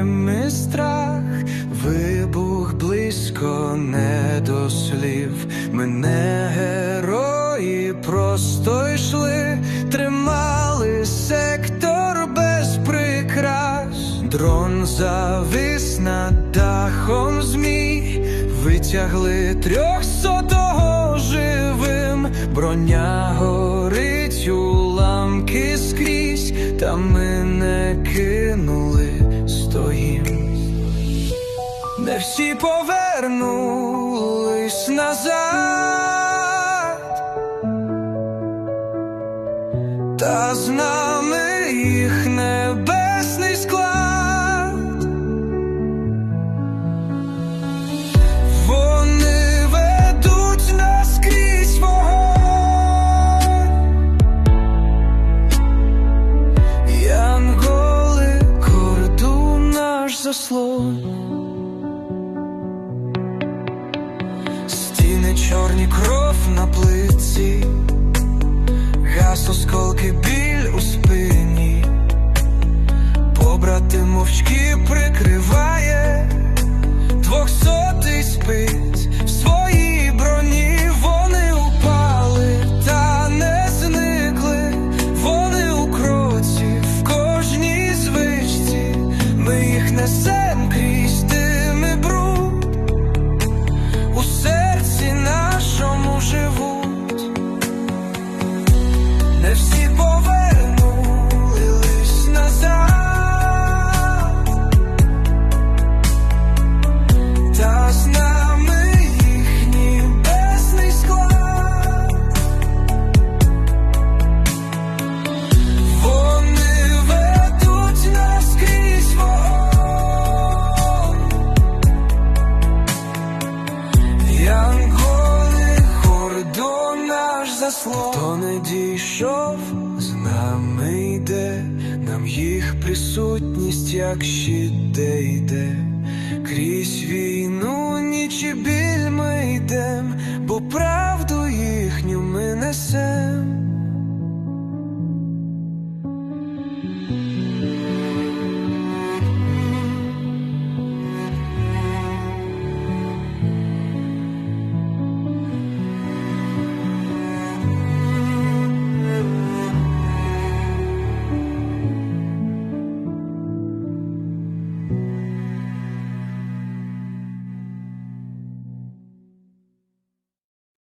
ними страх, вибух близько не до слів. Мене герої просто йшли, тримали сектор без прикрас, дрон завис над дахом змій, витягли трьохсотого живим, броня горить уламки скрізь, та ми не кинули. Всі повернулись назад, та з нами їх небесний склад. Вони ведуть нас крізь вогонь. Янголи, корду наш заслон. Стіни чорні кров на плитці, гас осколки біль у спині, побрати мовчки прикриває, слов Хто не дійшов, з нами йде, нам їх присутність, як щит де йде, крізь війну, ніч і біль ми йдем, бо правда.